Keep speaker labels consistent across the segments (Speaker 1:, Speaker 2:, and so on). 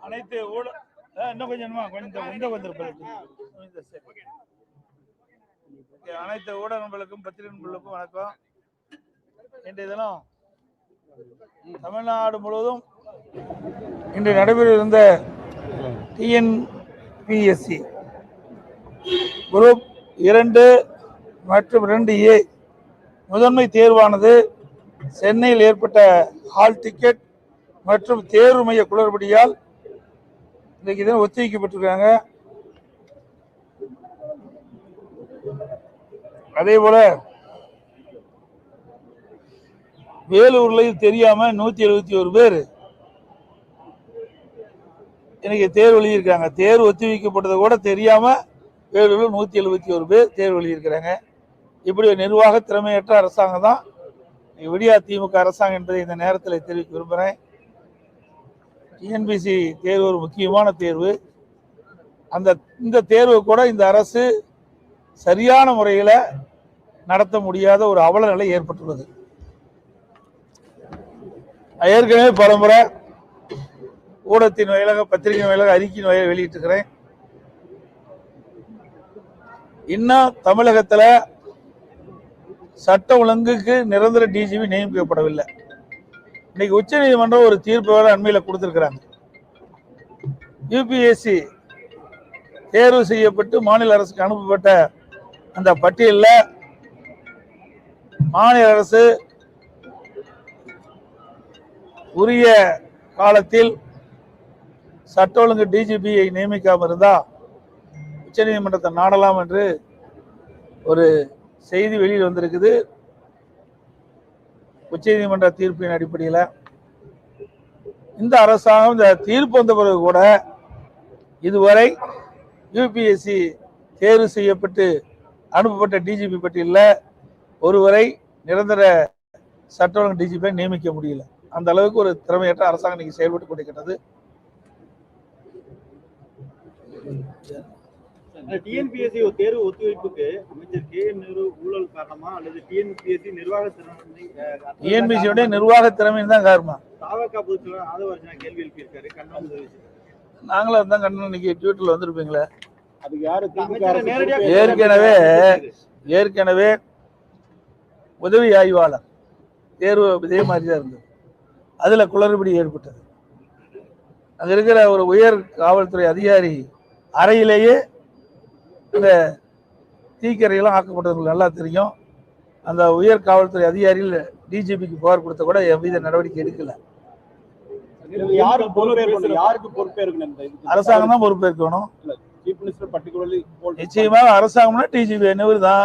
Speaker 1: அனைத்து ஊழல் ஆ, இன்னும் கொஞ்சம் கொஞ்சம் இந்த வந்திருப்பேன் அனைத்து ஊடக நண்பர்களுக்கும் பத்திரிகை நண்பர்களுக்கும் வணக்கம். இன்றைய தினம் தமிழ்நாடு முழுவதும் இன்று நடைபெற இருந்த டிஎன்பிஎஸ்சி குரூப் இரண்டு மற்றும் ரெண்டு ஏ. முதன்மை தேர்வானது சென்னையில் ஏற்பட்ட ஹால் டிக்கெட் மற்றும் தேர்வு மைய குளறுபடியால் இன்றைக்கு தான் ஒத்திவைக்கப்பட்டிருக்காங்க. அதே போல வேலூர்ல தெரியாம நூத்தி எழுபத்தி ஒரு பேர் இன்னைக்கு தேர்வு எழுதியிருக்காங்க. தேர்வு ஒத்திவைக்கப்பட்டது கூட தெரியாம வேலூரில் நூற்றி எழுபத்தி ஒரு பேர் தேர்வு எழுதியிருக்கிறாங்க. இப்படி ஒரு நிர்வாக திறமையற்ற அரசாங்கம் தான். விடியா திமுக அரசாங்கம் என்பதை இந்த நேரத்தில் தெரிவிக்க விரும்புகிறேன். டிஎன்பிசி தேர்வு ஒரு முக்கியமான தேர்வு. அந்த இந்த தேர்வு கூட இந்த அரசு சரியான முறையில் நடத்த முடியாத ஒரு அவல நிலை ஏற்பட்டுள்ளது. ஏற்கனவே பலமுறை ஊடகத்தின் வாயிலாக பத்திரிகை வாயிலாக அறிக்கையின் வாயிலாக வெளியிட்டிருக்கிறேன். இன்னும் தமிழகத்தில் சட்ட ஒழுங்குக்கு நிரந்தர டிஜிபி நியமிக்கப்படவில்லை இன்னைக்கு உச்சநீதிமன்றம் ஒரு தீர்ப்பு வேற அண்மையில் கொடுத்துருக்குறாங்க. யூபிஎஸ்சி தேர்வு செய்யப்பட்டு மாநில அரசுக்கு அனுப்பப்பட்ட அந்த பட்டியலில் மாநில அரசு உரிய காலத்தில் சட்ட ஒழுங்கு டிஜிபியை நியமிக்காமல் இருந்தால் உச்சநீதிமன்றத்தை நாடலாம் என்று ஒரு செய்தி வெளியில் வந்திருக்குது. உச்சநீதிமன்ற தீர்ப்பின் அடிப்படையில் இந்த அரசாங்கம் இந்த தீர்ப்பு வந்த பிறகு கூட இதுவரை யூபிஎஸ்சி தேர்வு செய்யப்பட்டு அனுப்பப்பட்ட டிஜிபி பட்டியலில் ஒருவரை நிரந்தர சட்ட ஒழுங்கு டிஜிபியை நியமிக்க முடியல. அந்த அளவுக்கு ஒரு திறமையற்ற அரசாங்கம் இன்னைக்கு செயல்பட்டு கொண்டிருக்கிறது.
Speaker 2: டிஎன்பிஎஸ்சி தேர்வு ஒத்திவைப்புக்கு அமைச்சர் கே நேரு ஊழல் காரணமா அல்லது டிஎன்பிஎஸ்சி நிர்வாக திறமை
Speaker 1: டிஎன்பிசியோட நிர்வாக திறமையும் தான் காரணம்.
Speaker 2: தாவக்கா பொதுச்செயலாளர் ஆதவர்ஜனா கேள்வி எழுப்பியிருக்காரு. கண்டனம்.
Speaker 1: நாங்களும் தான் கண்ணன் இன்னைக்கு ட்விட்டர்ல வந்திருப்பீங்களே.
Speaker 3: அதுக்கு யாரு?
Speaker 1: ஏற்கனவே ஏற்கனவே உதவி ஆய்வாளர் தேர்வு இதே மாதிரி தான் இருந்தது. அதில் குளறுபடி ஏற்பட்டது. அங்கே இருக்கிற ஒரு உயர் காவல்துறை அதிகாரி அறையிலேயே இந்த தீக்கரையெல்லாம் ஆக்கப்பட்டது உங்களுக்கு நல்லா தெரியும். அந்த உயர் காவல்துறை அதிகாரியில் டிஜிபிக்கு புகார் கொடுத்த கூட எவ்வித நடவடிக்கை எடுக்கல? அரசாங்கம் தான் பொறுப்பேற்கணும் நிச்சயமாக அரசாங்கம்னா டிஜிபி என்னவர் தான்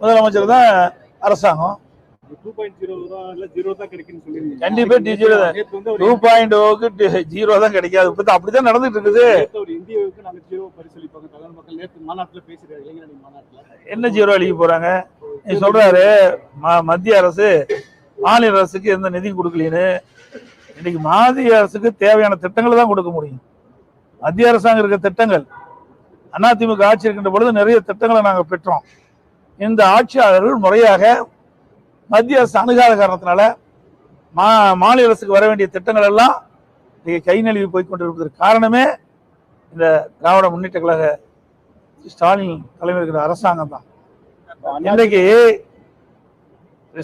Speaker 1: முதலமைச்சர் தான் அரசாங்கம்.
Speaker 2: ஜீரோ தான்
Speaker 1: கண்டிப்பா டூ பாயிண்ட் ஓக்கு ஜீரோ தான். கிடைக்காது. இப்போ அப்படிதான் நடந்துட்டு இருக்குது என்ன ஜீரோ அழிக்க போறாங்க? நீ சொல்றாரு மத்திய அரசு மாநில அரசுக்கு எந்த நிதியும் கொடுக்கலன்னு. இன்னைக்கு மத்திய அரசுக்கு தேவையான திட்டங்களை தான் கொடுக்க முடியும். மத்திய அரசாங்கம் இருக்க திட்டங்கள் அதிமுக ஆட்சி இருக்கின்ற பொழுது நிறைய திட்டங்களை நாங்கள் பெற்றோம். இந்த ஆட்சியாளர்கள் முறையாக மத்திய அரசு அணுகாத காரணத்தினால மா மாநில அரசுக்கு வர வேண்டிய திட்டங்கள் எல்லாம் இன்றைக்கு கை நழுவி போய் கொண்டிருப்பதற்கு காரணமே இந்த திராவிட முன்னேற்ற கழக ஸ்டாலின் தலைமை இருக்கிற அரசாங்கம் தான். இன்றைக்கு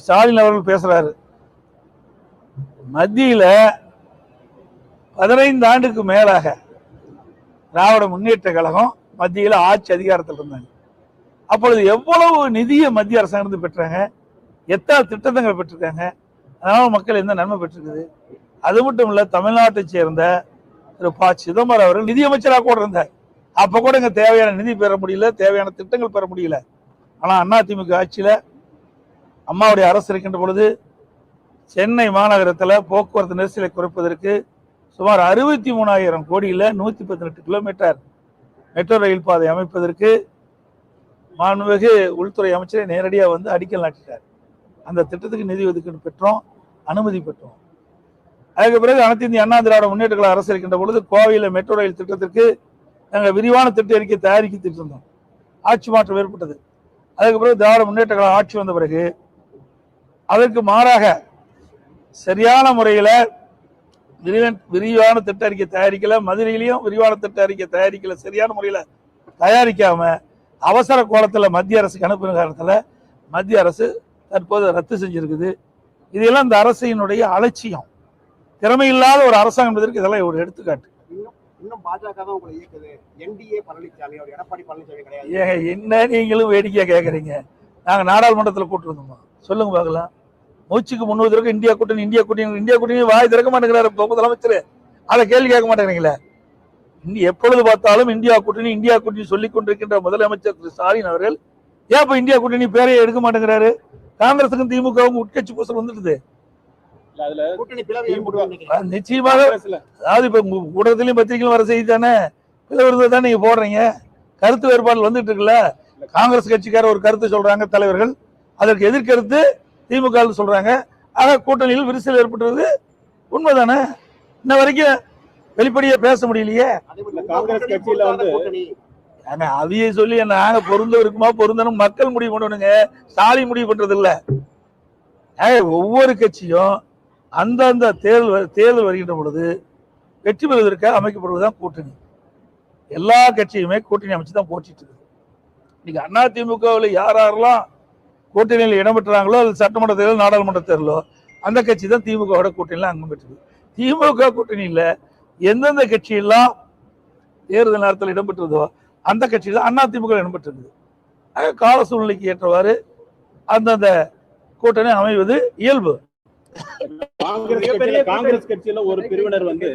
Speaker 1: ஸ்டாலின் அவர்கள் பேசுறாரு. மத்தியில பதினைந்து ஆண்டுக்கு மேலாக திராவிட முன்னேற்ற கழகம் மத்தியில் ஆட்சி அதிகாரத்தில் இருந்தாங்க. அப்பொழுது எவ்வளவு நிதியை மத்திய அரசாங்கம் பெற்றாங்க? எத்தனை திட்டங்கள் பெற்றிருக்காங்க? அதனால மக்கள் எந்த நன்மை பெற்றிருக்குது? அது மட்டும் இல்லை தமிழ்நாட்டை சேர்ந்த திரு ப. சிதம்பரம் அவர்கள் நிதியமைச்சராக கூட இருந்தார். அப்போ கூட இங்கே தேவையான நிதி பெற முடியல தேவையான திட்டங்கள் பெற முடியல. ஆனா அதிமுக ஆட்சியில் அம்மாவுடைய அரசு இருக்கின்ற பொழுது சென்னை மாநகரத்தில் போக்குவரத்து நெரிசலை குறைப்பதற்கு சுமார் அறுபத்தி மூணாயிரம் கோடியில் நூற்றி பதினெட்டு கிலோமீட்டர் மெட்ரோ ரயில் பாதை அமைப்பதற்கு மாண்புமிகு உள்துறை அமைச்சரை நேரடியாக வந்து அடிக்கல் நாட்டிட்டார். அந்த திட்டத்துக்கு நிதி ஒதுக்கீடு பெற்றோம் அனுமதி பெற்றோம். அதுக்கு பிறகு அனைத்து இந்திய அண்ணா திராவிட முன்னேற்ற கழக அரசு இருக்கின்ற பொழுது கோவையில் மெட்ரோ ரயில் திட்டத்திற்கு நாங்கள் விரிவான திட்ட அறிக்கை தயாரிக்கிட்டு திட்டிருந்தோம் ஆட்சி மாற்றம் ஏற்பட்டது. அதுக்கு பிறகு திராவிட முன்னேற்ற ஆட்சி வந்த பிறகு அதற்கு மாறாக சரியான முறையில் விரிவன் விரிவான திட்ட அறிக்கை தயாரிக்கல மதுரையிலையும் விரிவான திட்ட அறிக்கை தயாரிக்கல சரியான முறையில் தயாரிக்காம அவசர கோலத்தில் மத்திய அரசுக்கு அனுப்பின காரணத்தில் மத்திய அரசு தற்போது ரத்து செஞ்சிருக்குது. இதெல்லாம் இந்த அரசினுடைய அலட்சியம். திறமையில்லாத ஒரு அரசாங்கம் என்பதற்கு இதெல்லாம் ஒரு எடுத்துக்காட்டு.
Speaker 3: இன்னும் இன்னும் பாஜக தான் உங்களை இயக்குது. என்டிஏ பழனிசாமி அவர் எடப்பாடி பழனிசாமி கிடையாது.
Speaker 1: ஏங்க என்ன நீங்களும் வேடிக்கையா கேக்குறீங்க? நாங்க நாடாளுமன்றத்தில் கூட்டிருந்தோமா? சொல்லுங்க பார்க்கலாம். மூச்சுக்கு முன்னூறு இந்தியா கூட்டணி இந்தியா கூட்டணி இந்தியா கூட்டணி வாய் திறக்க மாட்டேங்கிறாரு முதலமைச்சர். அதை கேள்வி கேட்க மாட்டேங்கிறீங்களே? இனி எப்பொழுது பார்த்தாலும் இந்தியா கூட்டணி இந்தியா கூட்டணி சொல்லிக் கொண்டிருக்கின்ற முதலமைச்சர் திரு ஸ்டாலின் அவர்கள் ஏன் இப்ப இந்தியா கூட்டணி பேரையே எடுக்க மாட்டேங்கிறாரு? காங்கிரசுக்கும் திமுகவும் உட்கட்சி பூசல் வந்துடுது.
Speaker 3: கூட்டணி பிளவு ஏற்படுவாங்க நினைக்கிறீங்க?
Speaker 1: அது நிச்சயமாக அதாவது இப்ப ஊடகத்திலயும் பத்திரிகையிலும் வர செய்தி தானே? பிளவுறதை தான் நீங்க போடுறீங்க? கருத்து வேறுபாடு வந்துட்டு இருக்குல்ல? காங்கிரஸ் கட்சிக்கார ஒரு கருத்து சொல்றாங்க தலைவர்கள். அதற்கு எதிர்கருத்து திமுக சொல்றாங்க. ஆக கூட்டணியில் விரிசல் ஏற்பட்டுறது உண்மைதானே? இன்ன வரைக்கும் வெளிப்படையா பேச முடியலையே.
Speaker 2: காங்கிரஸ் கட்சியில வந்து-
Speaker 1: ஆனா அதையே சொல்லி நாங்க பொருந்த இருக்குமா பொருந்தனும் மக்கள் முடிவு பண்ணணுங்க. ஸ்டாலின் முடிவு பண்றது இல்ல ஒவ்வொரு கட்சியும் அந்தந்த தேர்தல் வ- தேர்தல் வருகின்ற பொழுது வெற்றி பெறுவதற்காக அமைக்கப்படுவதுதான் கூட்டணி. எல்லா கட்சியுமே கூட்டணி அமைச்சு தான் போட்டிட்டு இருக்கு இன்னைக்கு அண்ணா திமுகவில் யார் யாரெல்லாம் கூட்டணியில் இடம்பெற்றாங்களோ அது சட்டமன்ற தேர்தல் நாடாளுமன்ற தேர்தலோ அந்த கட்சி தான் திமுகவோட கூட்டணியில் அங்கம் பெற்றது. திமுக கூட்டணியில் எந்தெந்த கட்சியெல்லாம் தேர்தல் நேரத்தில் இடம்பெற்றதோ அந்த கட்சியில் அண்ணா திமுக இடம்பெற்றிருக்குது ஆக கால சூழ்நிலைக்கு ஏற்றவாறு அந்தந்த கூட்டணி அமைவது இயல்பு.
Speaker 2: காங்கிரஸ் கட்சியில காங்கிரஸ் கட்சியில ஒரு பிரிவினர் வந்து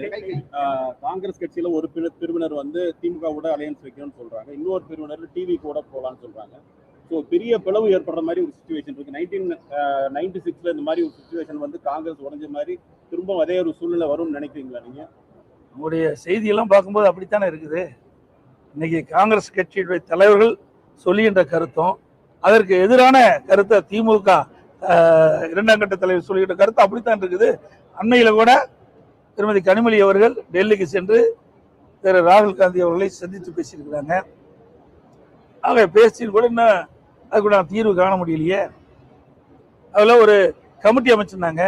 Speaker 2: ஆஹ், காங்கிரஸ் கட்சியில ஒரு பிரி- பிரிவினர் வந்து திமுக கூட அலையன்ஸ் வைக்கணும்னு சொல்றாங்க. இன்னொரு பிரிவினர் டிவி கூட போலாம்னு சொல்றாங்க. ஸோ பெரிய பிளவு ஏற்படுற மாதிரி ஒரு சுச்சுவேஷன் இருக்கு. நைன்டீன் நைன்டி சிக்ஸ்ல இந்த மாதிரி ஒரு சுச்சுவேஷன் வந்து காங்கிரஸ் உடைஞ்ச மாதிரி திரும்ப அதே ஒரு சூழ்நிலை வரும்னு நினைக்கிறீங்களா நீங்க?
Speaker 1: உங்களுடைய செய்தியெல்லாம் பார்க்கும்போது அப்படித்தானே இருக்குது? இன்னைக்கு காங்கிரஸ் கட்சியுடைய தலைவர்கள் சொல்லுகின்ற கருத்தும் அதற்கு எதிரான கருத்தை திமுக இரண்டாம் கட்ட தலைவர் சொல்லுகின்ற கருத்து அப்படித்தான் இருக்குது. அண்மையில் கூட திருமதி கனிமொழி அவர்கள் டெல்லிக்கு சென்று திரு ராகுல் காந்தி அவர்களை சந்தித்து பேசியிருக்கிறாங்க. ஆக பேசி கூட இன்னும் அதுக்கு கூட தீர்வு காண முடியலையே. அதில் ஒரு கமிட்டி அமைச்சிருந்தாங்க.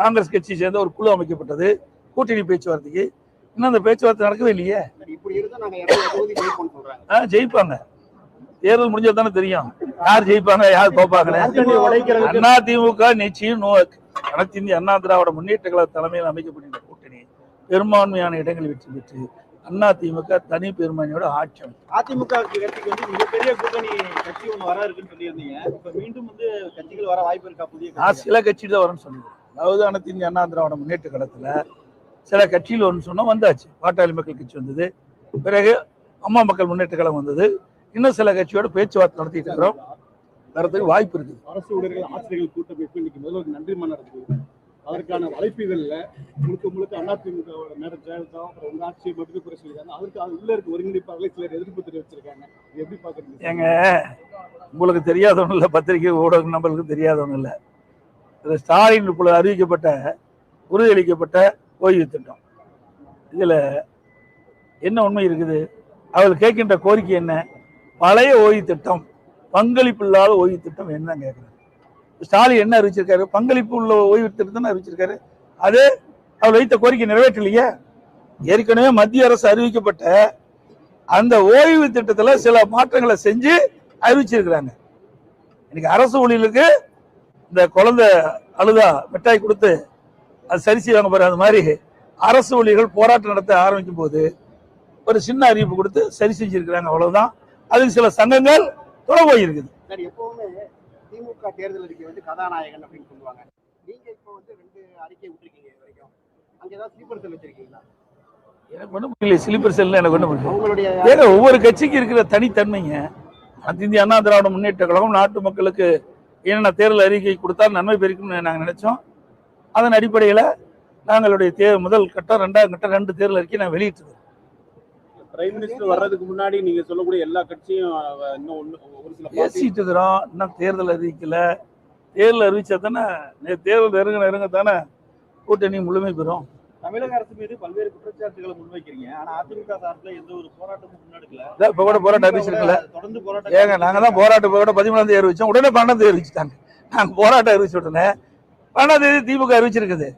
Speaker 1: காங்கிரஸ் கட்சியை சேர்ந்த ஒரு குழு அமைக்கப்பட்டது கூட்டணி பேச்சுவார்த்தைக்கு. இன்னும் அந்த பேச்சுவார்த்தை நடக்கவே இல்லையே? ஆ, ஜெயிப்பாங்க. தேர்தல் முடிஞ்சா தானே தெரியும். யார் ஜெயிப்பாங்க யார் தோப்பாங்கன்னு. அண்ணா திமுக நிச்சயம் நோ அனைத்து இந்திய அண்ணா திராவிட முன்னேற்ற கழக தலைமையில் அமைக்கப்பட்ட கூட்டணி பெரும்பான்மையான இடங்களில் வெற்றி பெற்று அண்ணா திமுக தனி பெரும்பான்மையோட ஆட்சி.
Speaker 2: அதிமுக கட்சிக்கு வந்து மிகப்பெரிய கூட்டணி கட்சி ஒன்று வர இருக்குன்னு சொல்லியிருந்தீங்க. இப்ப மீண்டும் வந்து கட்சிகள் வர வாய்ப்பு இருக்கா புதிய
Speaker 1: நான்
Speaker 2: கட்சிகள்?
Speaker 1: சில கட்சி தான் வரும்னு சொல்லுவேன் அதாவது அனைத்து இந்திய அண்ணா திராவிட முன்னேற்ற கழகத்துல சில கட்சியில் ஒன்று சொன்னா வந்தாச்சு. பாட்டாளி மக்கள் கட்சி வந்தது. பிறகு அம்மா மக்கள் முன்னேற்ற கழகம் வந்தது. இன்னும் சில கட்சியோட பேச்சுவார்த்தை நடத்திட்டு இருக்கிறோம். வரதுக்கு வாய்ப்பு இருக்குது.
Speaker 4: அரசு ஊழியர்கள் ஆசிரியர்கள் கூட்டமைப்பு இன்னைக்கு முதல்வர் நன்றி மன்றம் நடத்துது அதற்கான அழைப்புகள்ல முழுக்க முழுக்க அதிமுக மேடம் ஜெயலலிதா அப்புறம் உங்க ஆட்சியை மட்டும் குறை சொல்லியிருக்காங்க. அதற்கு அது உள்ள இருக்க ஒருங்கிணைப்பாளர்களை சிலர் எதிர்ப்பு தெரிவிச்சிருக்காங்க. இது எப்படி பாக்குறீங்க
Speaker 1: ஏங்க உங்களுக்கு தெரியாதவனும் இல்லை பத்திரிகை ஊடக நம்பர்களுக்கு தெரியாதவனும் இல்லை. ஸ்டாலின் இப்பொழுது அறிவிக்கப்பட்ட உறுதியளிக்கப்பட்ட ஓய்வு திட்டம். இதில் என்ன உண்மை இருக்குது? அவர்கள் கேட்கின்ற கோரிக்கை என்ன? பழைய ஓய்வு திட்டம் பங்களிப்பு இல்லாத ஓய்வு திட்டம் என்ன கேட்குறாரு ஸ்டாலின் என்ன அறிவிச்சிருக்காரு? பங்களிப்பு உள்ள ஓய்வு திட்டம் அறிவிச்சிருக்காரு? அது அவர் வைத்த கோரிக்கை நிறைவேற்றலையே. ஏற்கனவே மத்திய அரசு அறிவிக்கப்பட்ட அந்த ஓய்வு திட்டத்தில் சில மாற்றங்களை செஞ்சு அறிவிச்சிருக்கிறாங்க. இன்னைக்கு அரசு ஊழியர்களுக்கு இந்த குழந்தை அழுதா மிட்டாய் கொடுத்து அது சரி செய்வாங்க பாரு அது மாதிரி அரசு ஊழியர்கள் போராட்டம் நடத்த ஆரம்பிக்கும் போது ஒரு சின்ன அறிவிப்பு கொடுத்து சரி செஞ்சிருக்கிறாங்க அவ்வளவுதான். அதுக்கு சில சங்கங்கள் தொலை போயிருக்குது
Speaker 3: எப்பவுமே திமுக தேர்தல் அறிக்கை வந்து கதாநாயகன் அப்படின்னு சொல்லுவாங்க. நீங்க இப்போ வந்து ரெண்டு அறிக்கை விட்டுருக்கீங்க வரைக்கும். அங்க ஏதாவது ஸ்லீப்பர் செல் வச்சிருக்கீங்களா?
Speaker 1: எனக்கு ஒன்றும் புரியல ஸ்லீப்பர் செல்ல எனக்கு ஒன்றும் புரியல. ஏங்க ஒவ்வொரு கட்சிக்கு இருக்கிற தனித்தன்மைங்க. அனைத்து இந்திய அண்ணா திராவிட முன்னேற்ற கழகம் நாட்டு மக்களுக்கு என்னென்ன தேர்தல் அறிக்கை கொடுத்தா நன்மை பெருக்கும்னு நாங்கள் நினைச்சோம். அதன் அடிப்படையில் நாங்களுடைய தே முதல் கட்டம் ரெண்டாவது கட்டம் ரெண்டு தேர்தல் அறிக்கை நான் வெளியிட்டது.
Speaker 2: பிரைம் மினிஸ்டர் வர்றதுக்கு முன்னாடி நீங்க சொல்லக்கூடிய எல்லா கட்சியும் இன்னும்
Speaker 1: பேசிட்டு இருக்கிறோம் இன்னும் தேர்தல் அறிவிக்கல. தேர்தல் அறிவிச்சா தானே தேர்தல் இறங்க இறங்க தானே கூட்டணி முழுமை பெறும்.
Speaker 5: தமிழக அரசு மீது பல்வேறு குற்றச்சாட்டுகளை முன்வைக்கிறீங்க. ஆனா அதிமுக சார்பில் எந்த ஒரு போராட்டமும் முன்னெடுக்கல.
Speaker 1: இப்ப கூட போராட்டம் அறிவிச்சிருக்கல.
Speaker 5: தொடர்ந்து போராட்டம்
Speaker 1: ஏங்க நாங்க தான் போராட்டம் போட பதிமூணாம் தேதி அறிவிச்சோம். உடனே பன்னெண்டாம் தேதி அறிவிச்சுட்டாங்க. நாங்க போராட்டம் அறிவிச்சு உடனே பன்னெண்டாம் தேதி திமுக அறிவிச்சிருக்குது.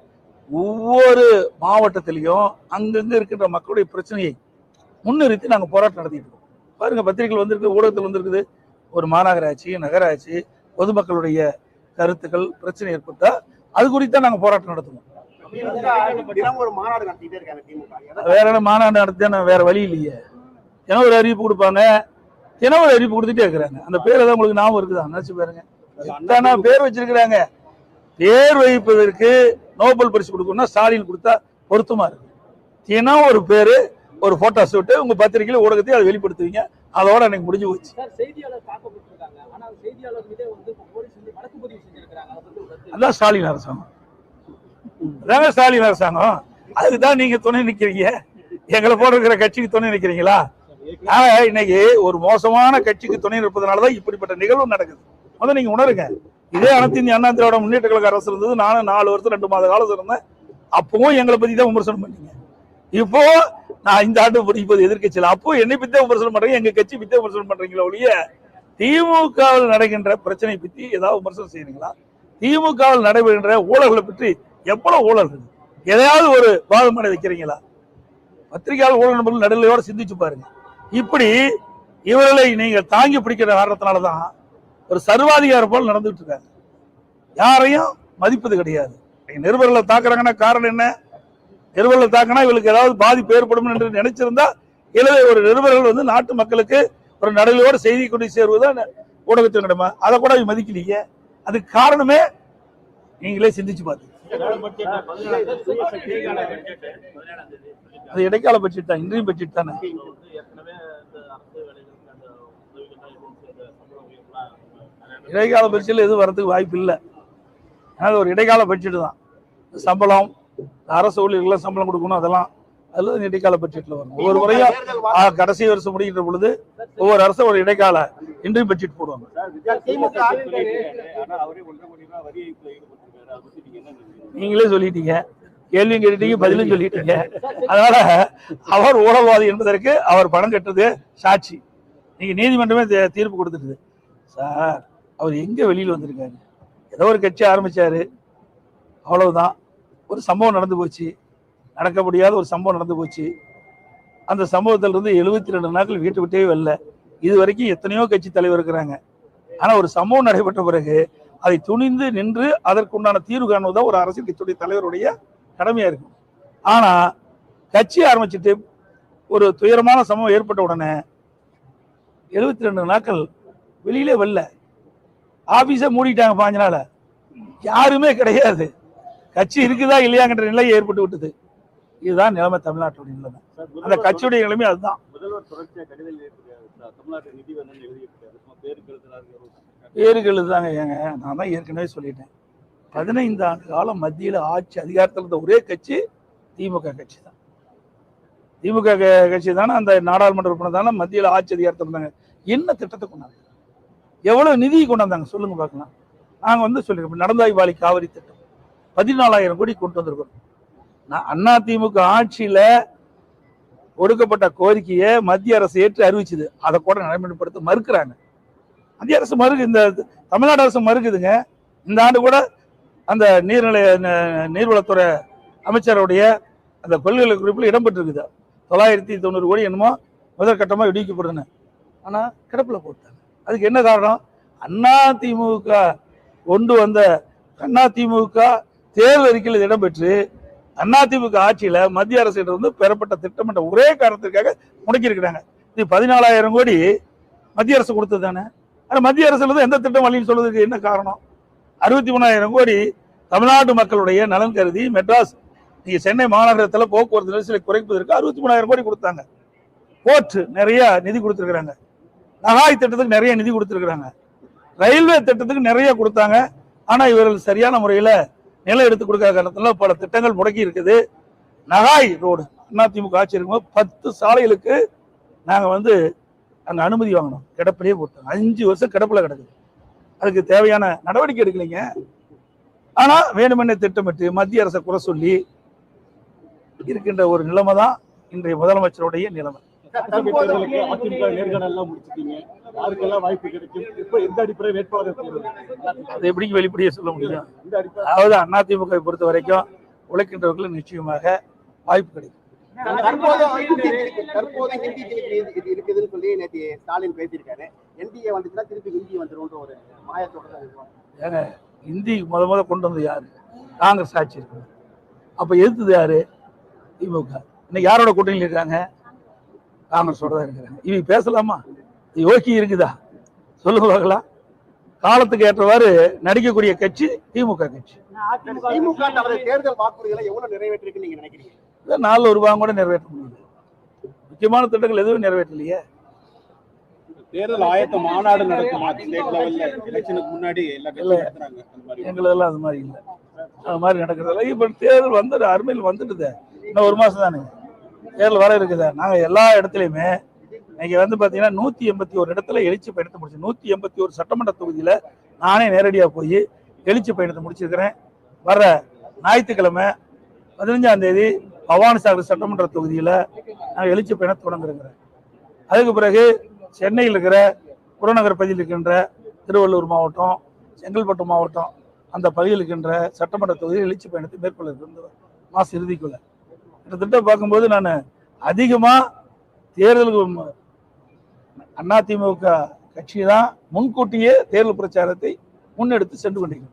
Speaker 1: ஒவ்வொரு மாவட்டத்திலையும் அங்கங்க இருக்கின்ற மக்களுடைய பிரச்சனையை முன்னிறுத்தி நாங்க போராட்டம் நடத்திட்டு இருக்கோம். பாருங்க பத்திரிகைகள் வந்திருக்கு ஊடகத்தில் வந்திருக்குது. ஒரு மாநகராட்சி நகராட்சி பொதுமக்களுடைய கருத்துக்கள் பிரச்சனை ஏற்பட்டா அது குறித்து நாங்க போராட்டம் நடத்துவோம். வேற என்ன மாநாடு நடத்தியா வேற வழி இல்லையே. தினம் ஒரு அறிவிப்பு கொடுப்பாங்க. தினம் ஒரு அறிவிப்பு கொடுத்துட்டே இருக்கிறாங்க. அந்த பேர் ஏதாவது உங்களுக்கு ஞாபகம் இருக்குதா? நினைச்சு பாருங்க. பேர் வச்சிருக்கிறாங்க. பேர் வைப்பதற்கு நோபல் பரிசு கொடுக்கணும்னா ஸ்டாலின் கொடுத்தா பொருத்தமா இருக்கு. தினம் ஒரு பேரு ஒரு போட்டோ ஷூட்டு உங்க பத்திரிகையில ஊடகத்தையும் அதை வெளிப்படுத்துவீங்க. அதோட எனக்கு முடிஞ்சு போச்சு. அதான் ஸ்டாலின் அரசாங்கம். அதாங்க ஸ்டாலின் அரசாங்கம். அதுக்கு தான் நீங்க துணை நிக்கிறீங்க. எங்களை போல இருக்கிற கட்சிக்கு துணை நிக்கிறீங்களா? ஆனா இன்னைக்கு ஒரு மோசமான கட்சிக்கு துணை இருப்பதனாலதான் இப்படிப்பட்ட நிகழ்வு நடக்குது. முதல்ல நீங்க உணருங்க. இதே அனைத்து இந்திய அண்ணா திராவிட முன்னேற்ற கழக அரசு இருந்தது. நானும் நாலு வருஷம் ரெண்டு மாத காலம் இருந்தேன். அப்பவும் எங்களை பத்தி தான் விமர்சனம் பண்ணீங்க. இப்போ நான் இந்த ஆண்டு இப்போது எதிர்க்கட்சியில் அப்போ என்னை பத்தி தான் விமர்சனம் பண்றீங்க எங்க கட்சி பத்தி விமர்சனம் பண்றீங்களா ஒழிய திமுகவில் நடக்கின்ற பிரச்சனை பத்தி ஏதாவது விமர்சனம் செய்யறீங்களா திமுகவில் நடைபெறுகின்ற ஊழல்களை பற்றி எவ்வளவு ஊழல் எதையாவது ஒரு வாதமடை வைக்கிறீங்களா? பத்திரிகையாளர் ஊழல் நபர்கள் நடுநிலையோட சிந்திச்சு பாருங்க. இப்படி இவர்களை நீங்கள் தாங்கி பிடிக்கிற காரணத்தினாலதான் ஒரு சர்வாதிகாரம் போல் நடந்துட்டு இருக்காங்க யாரையும் மதிப்பது கிடையாது. நிருபர்களை தாக்குறாங்கன்னா காரணம் என்ன? நிருபர்களை தாக்கினா இவளுக்கு ஏதாவது பாதிப்பு ஏற்படும் என்று நினைச்சிருந்தா இளவே ஒரு நிருபர்கள் வந்து நாட்டு மக்களுக்கு ஒரு நடுநிலையோட செய்தி கொண்டு சேருவதுதான் ஊடகத்தின் கடமை. அதை கூட அவங்க மதிக்கலீங்க அதுக்கு காரணமே நீங்களே சிந்திச்சு பார்த்து அது இடைக்கால பட்ஜெட் தான் இன்றையும் பட்ஜெட் தானே. இடைக்கால பட்ஜெட்டில் எதுவும் வரதுக்கு வாய்ப்பு இல்லை. ஏன்னா அது ஒரு இடைக்கால பட்ஜெட்டு தான். சம்பளம் அரசு ஊழியர்களுக்கு சம்பளம் கொடுக்கணும் அதெல்லாம். அதில் இடைக்கால பட்ஜெட்டில் வரும் ஒவ்வொரு முறையும் கடைசி வருஷம் முடிக்கிற பொழுது ஒவ்வொரு அரசும் ஒரு இடைக்கால இன்றையும் பட்ஜெட் போடுவாங்க. நீங்களே சொல்லிட்டீங்க. கேள்வியும் கேட்டுட்டீங்க பதிலும் சொல்லிட்டீங்க. அதனால அவர் ஊழல்வாதி என்பதற்கு அவர் பணம் கட்டுறது சாட்சி. நீங்க நீதிமன்றமே தீர்ப்பு கொடுத்துருது சார் அவர் எங்கே வெளியில் வந்திருக்காரு? ஏதோ ஒரு கட்சி ஆரம்பித்தார் அவ்வளவுதான். ஒரு சம்பவம் நடந்து போச்சு. நடக்க முடியாத ஒரு சம்பவம் நடந்து போச்சு. அந்த சம்பவத்திலிருந்து எழுபத்தி ரெண்டு நாட்கள் வீட்டு விட்டே வரல இது வரைக்கும் எத்தனையோ கட்சி தலைவர் இருக்கிறாங்க. ஆனால் ஒரு சம்பவம் நடைபெற்ற பிறகு அதை துணிந்து நின்று அதற்குண்டான தீர்வு காணுவதுதான் ஒரு அரசியல் கட்சியுடைய தலைவருடைய கடமையாக இருக்கும். ஆனால் கட்சி ஆரம்பிச்சுட்டு ஒரு துயரமான சம்பவம் ஏற்பட்ட உடனே எழுபத்தி ரெண்டு நாட்கள் வெளியிலே வரல ஆபீஸை மூடிட்டாங்க பாஞ்ச நாள யாருமே கிடையாது. கட்சி இருக்குதா இல்லையாங்கிற நிலை ஏற்பட்டு விட்டது. இதுதான் நிலைமை தமிழ்நாட்டுடைய நிலைமை. அந்த கட்சியுடைய நிலைமை அதுதான்.
Speaker 2: பேருக்கு
Speaker 1: தாங்க ஏங்க. நான் தான் ஏற்கனவே சொல்லிட்டேன். பதினைந்து ஆண்டு காலம் மத்தியில் ஆட்சி அதிகாரத்தில் இருந்த ஒரே கட்சி திமுக கட்சி தான் திமுக கட்சி தானே அந்த நாடாளுமன்ற உறுப்பினர் தானே மத்தியில் ஆட்சி அதிகாரத்தில் இருந்தாங்க. என்ன திட்டத்தை கொண்டாங்க எவ்வளவு நிதி கொண்டாந்தாங்க சொல்லுங்க பார்க்கலாம். நாங்கள் வந்து சொல்லிருக்கோம் நடந்தாய்வாளி காவிரி திட்டம். பதினாலாயிரம் கோடி கொண்டு வந்திருக்கோம் நான் அண்ணா திமுக ஆட்சியில கொடுக்கப்பட்ட கோரிக்கையை மத்திய அரசு ஏற்று அறிவிச்சுது. அதை கூட நடைமுறைப்படுத்த மறுக்கிறாங்க. மத்திய அரசு மறுக்கு இந்த தமிழ்நாடு அரசு மறுக்குதுங்க. இந்த ஆண்டு கூட அந்த நீர்நிலை நீர்வளத்துறை அமைச்சருடைய அந்த கொள்கை குறிப்பில் இடம்பெற்றிருக்குது. தொள்ளாயிரத்தி தொண்ணூறு கோடி என்னமோ முதற்கட்டமாக விடுவிக்கப்படுதுன்னு ஆனால் கிடப்பில் போட்டாங்க. அதுக்கு என்ன காரணம்? அண்ணா திமுக கொண்டு வந்த அண்ணா திமுக தேர்தல் அறிக்கையில் இடம்பெற்று அண்ணா திமுக ஆட்சியில் மத்திய அரசிடம் வந்து பெறப்பட்ட திட்டம் என்ற ஒரே காரணத்திற்காக முடக்கியிருக்கிறாங்க. இது பதினாலாயிரம் கோடி மத்திய அரசு கொடுத்தது தானே? ஆனால் மத்திய அரசுல இருந்து எந்த திட்டம் வரலைன்னு சொல்றதுக்கு என்ன காரணம்? அறுபத்தி மூணாயிரம் கோடி தமிழ்நாட்டு மக்களுடைய நலன் கருதி மெட்ராஸ் நீங்கள் சென்னை மாநகரத்தில் போக்குவரத்து நெரிசலை குறைப்பதற்கு அறுபத்தி மூணாயிரம் கோடி கொடுத்தாங்க. போர்ட் நிறைய நிதி கொடுத்துருக்குறாங்க. நகாய் திட்டத்துக்கு நிறைய நிதி கொடுத்துருக்குறாங்க. ரயில்வே திட்டத்துக்கு நிறைய கொடுத்தாங்க. ஆனால் இவர்கள் சரியான முறையில் நிலம் எடுத்து கொடுக்காத காரணத்தில் பல திட்டங்கள் முடக்கி இருக்குது. நகாய் ரோடு அதிமுக ஆட்சி இருக்கும்போது பத்து சாலைகளுக்கு நாங்கள் வந்து அங்கே அனுமதி வாங்கணும் கிடப்பிலேயே போட்டோம். அஞ்சு வருஷம் கிடப்பில் கிடக்குது. அதுக்கு தேவையான நடவடிக்கை எடுக்கலைங்க. ஆனால் வேணுமென்னே திட்டமிட்டு மத்திய அரசை குறை சொல்லி இருக்கின்ற ஒரு நிலைமை தான் இன்றைய முதலமைச்சருடைய நிலைமை.
Speaker 4: சட்டசபை தேர்தலுக்கு அதிமுக நேர்காணல் எல்லாம் முடிச்சிட்டீங்க. யாருக்கெல்லாம் வாய்ப்பு கிடைக்கும்? இப்ப எந்த அடிப்படை வேட்பாளர் தேர்வு
Speaker 1: அதை எப்படி வெளிப்படையாக சொல்ல முடியும்? அதாவது அதிமுகவை பொறுத்த வரைக்கும் உழைக்கின்றவர்களுக்கு நிச்சயமாக வாய்ப்பு கிடைக்கும்.
Speaker 3: தற்போது ஹிந்தி தற்போது ஹிந்தி இருக்குதுன்னு சொல்லி நேற்று ஸ்டாலின் பேசியிருக்காரு. என்டிஏ வந்துச்சுன்னா திருப்பி ஹிந்தி வந்துரும்ன்ற ஒரு மாயத்தோட
Speaker 1: ஏங்க இந்தி முத முத கொண்டு வந்தது யாரு? காங்கிரஸ் ஆட்சி இருக்கு அப்ப எதிர்த்தது யாரு? திமுக. இன்னைக்கு யாரோட கூட்டணியில் இருக்காங்க? காங்கிரஸோட தான் இருக்கிறாங்க இவங்க பேசலாமா யோகி இருக்குதா? சொல்லுங்க பார்க்கலாம். காலத்துக்கு ஏற்றவாறு நடிக்கக்கூடிய கட்சி திமுக கட்சி.
Speaker 3: திமுக தேர்தல் வாக்குறுதிகளை எவ்வளவு நிறைவேற்றிருக்குன்னு நீங்க நினைக்கிறீங்க?
Speaker 1: இதை நாலு ரூபாய் கூட நிறைவேற்ற முடியல. முக்கியமான திட்டங்கள் எதுவும் நிறைவேற்றலையே.
Speaker 2: தேர்தல் ஆயத்த மாநாடு நடக்குமா? ஸ்டேட் லெவல்ல எலெக்ஷனுக்கு முன்னாடி எல்லா கட்சியும் நடத்துறாங்க. அந்த மாதிரி.
Speaker 1: எங்களதெல்லாம் அது மாதிரி இல்லை. அது மாதிரி நடக்கிறதில்ல. இப்போ தேர்தல் வந்து அருமையில் வந்துட்டுதே. இன்னும் ஒரு மாசம் தானே. தேர்தல் வர இருக்குதே நாங்கள் எல்லா இடத்துலையுமே இன்னைக்கு வந்து பார்த்தீங்கன்னா நூற்றி எண்பத்தி ஒரு இடத்துல எழுச்சி பயணத்தை முடிச்சு நூற்றி எண்பத்தி ஒரு சட்டமன்ற தொகுதியில் நானே நேரடியாக போய் எழுச்சி பயணத்தை முடிச்சிருக்கிறேன். வர ஞாயிற்றுக்கிழமை பதினஞ்சாம் தேதி பவானிசாகர் சட்டமன்ற தொகுதியில் நாங்கள் எழுச்சி பயணம் தொடங்கிருக்கிறேன் அதுக்கு பிறகு சென்னையில் இருக்கிற புறநகர் பகுதியில் இருக்கின்ற திருவள்ளூர் மாவட்டம் செங்கல்பட்டு மாவட்டம் அந்த பகுதியில் இருக்கின்ற சட்டமன்ற தொகுதியில் எழுச்சி பயணத்தை மேற்கொள்ள இருந்த மாசு இறுதிக்குள்ள. கிட்டத்தட்ட பார்க்கும்போது நான் அதிகமாக தேர்தலுக்கு அதிமுக கட்சி தான் முன்கூட்டியே தேர்தல் பிரச்சாரத்தை முன்னெடுத்து சென்று
Speaker 6: கருத்து?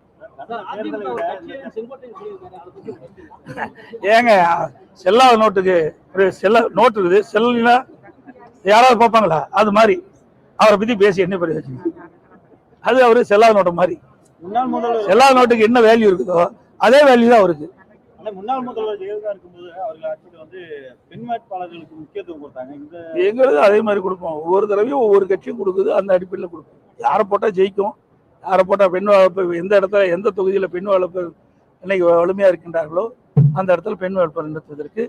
Speaker 1: ஏங்க செல்லாத நோட்டுக்கு ஒரு செல்ல நோட்டு இருக்குது செல்லினா யாராவது பார்ப்பாங்களா? அது மாதிரி. அவரை பத்தி பேசி என்ன பிரயோஜனம் அது அவரு செல்லாத நோட்டு மாதிரி. செல்லாத நோட்டுக்கு என்ன வேல்யூ இருக்குதோ அதே வேல்யூ தான் அவருக்கு.
Speaker 5: முன்னாள் முதல்வர் ஜெயலலிதா இருக்கும்போது அவர்கள் ஆட்சியில் வந்து பெண் வேட்பாளர்களுக்கு முக்கியத்துவம் கொடுத்தாங்க. இந்த
Speaker 1: எங்களுக்கு அதே மாதிரி கொடுப்போம். ஒவ்வொரு தடவையும் ஒவ்வொரு கட்சியும் கொடுக்குது அந்த அடிப்படையில் கொடுப்போம். யாரை போட்டால் ஜெயிக்கும் யாரை போட்டால் பெண் வளர்ப்பு எந்த இடத்துல எந்த தொகுதியில் பெண் வளர்ப்பு இன்னைக்கு வலிமையாக இருக்கின்றார்களோ அந்த இடத்துல பெண் வளர்ப்பு நிறுத்துவதற்கு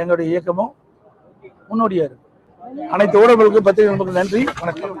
Speaker 1: எங்களுடைய இயக்கமும் முன்னோடியாக இருக்கு. அனைத்து ஊடகங்களுக்கு பத்திரிகை நன்றி. வணக்கம்.